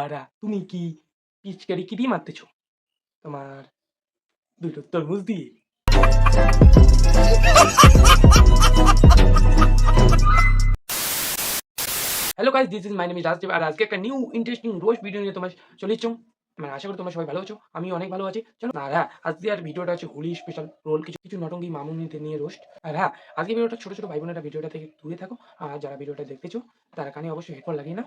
বাড়া তুমি কি পিচকারি কি দিয়ে মারতেছো? তোমার দুটো তরমুজ দিয়ে। Hello guys this is my name is Rajdev আর আজকে একটা নিউ ইন্টারেস্টিং রোস্ট ভিডিও নিয়ে তোমার চলে এসছো। মানে আশা করি তোমরা সবাই ভালো আছো আমি অনেক ভালো আছি। চলো আর হ্যাঁ আজকে আর ভিডিওটা আছে হোলি স্পেশাল রোল কিছু কিছু নটঙ্গি মামুনিতে নিয়ে রোস্ট আর হ্যাঁ আজকে ভিডিওটা ছোট ছোট ভাই বোনেরা ভিডিওটা থেকে দূরে থাকো আর যারা ভিডিওটা দেখতেছো তারা কানে অবশ্যই হেডফোন লাগিয়ে না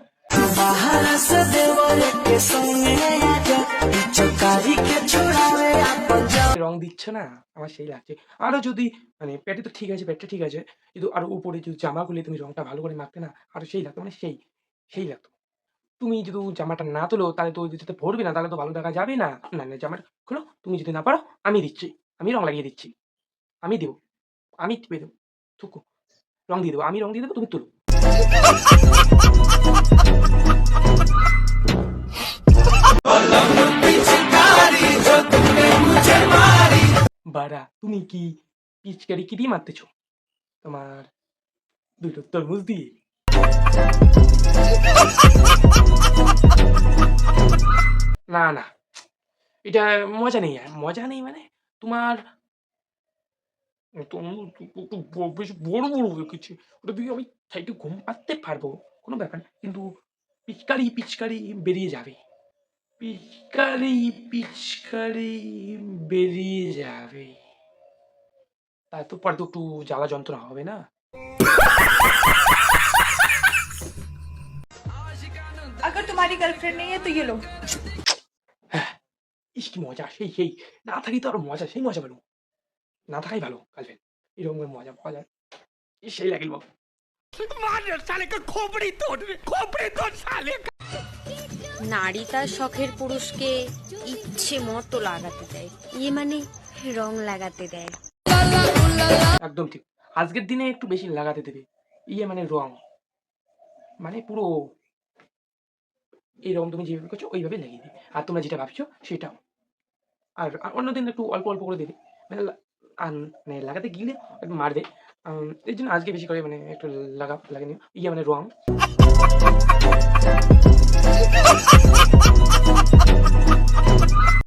রং দিচ্ছে না আমার সেই লাগছে। আরও যদি মানে পেটে তো ঠিক আছে পেটটা ঠিক আছে কিন্তু আরও উপরে যদি জামা খুলে তুমি রংটা ভালো করে মাখতে না আরও সেই লাগতো মানে সেই সেই লাগতো। তুমি যদি জামাটা না তোলো, তাহলে তো ওই যেতে ভরবে না, তাহলে তো ভালো দেখা যাবে না। না না, জামাটা খোলো, তুমি যদি না পারো, আমি দিচ্ছি। আমি রং লাগিয়ে দিচ্ছি। আমি দেবো। আমি টিপে দেবো। থুকু। রং দিয়ে দেবো। আমি রং দিয়ে দেবো, তুমি তুলো। বাড়া, তুমি কি পিচকারি কি দিয়ে মারতেছো? তোমার দুটো তরমুজ দিয়ে। না না। এটা মজা নেই মজা নেই মানে তোমার বেশ বড় বড় হয়ে গেছে। ওটা দিয়ে আমি সাইডে ঘুম পাততে পারব, কোনো ব্যাপার না। কিন্তু পিচকারি পিচকারি বেরিয়ে যাবে। পিচকারি পিচকারি বেরিয়ে যাবে। তাই তো পরে তো একটু জ্বালা যন্ত্রণা হবে না? अगर तुम्हारी गर्लफ्रेंड नहीं है तो ये लो ইস কি মজা সেই সেই না থাকি তো আরো মজা সেই মজা পেলো না থাকাই ভালো গার্লফ্রেন্ড এরকম করে মজা পাওয়া যায় ইস, সেই লাগিল বাবু নারী তার শখের পুরুষকে ইচ্ছে মতো লাগাতে দেয় ইয়ে মানে রং লাগাতে দেয় একদম ঠিক আজকের দিনে একটু বেশি লাগাতে দেবে ইয়ে মানে রং মানে পুরো এই তুমি যেভাবে করছ, ওইভাবে লাগিয়ে দিই। আর তোমরা যেটা ভাবছ, সেটাও। আর আর অন্যদিন একটু অল্প অল্প করে দেবে। মানে আন- মানে লাগাতে গেলে একটু মারবে। এর জন্য আজকে বেশি করে মানে একটু লাগা লাগে নিও ইয়ে মানে রং।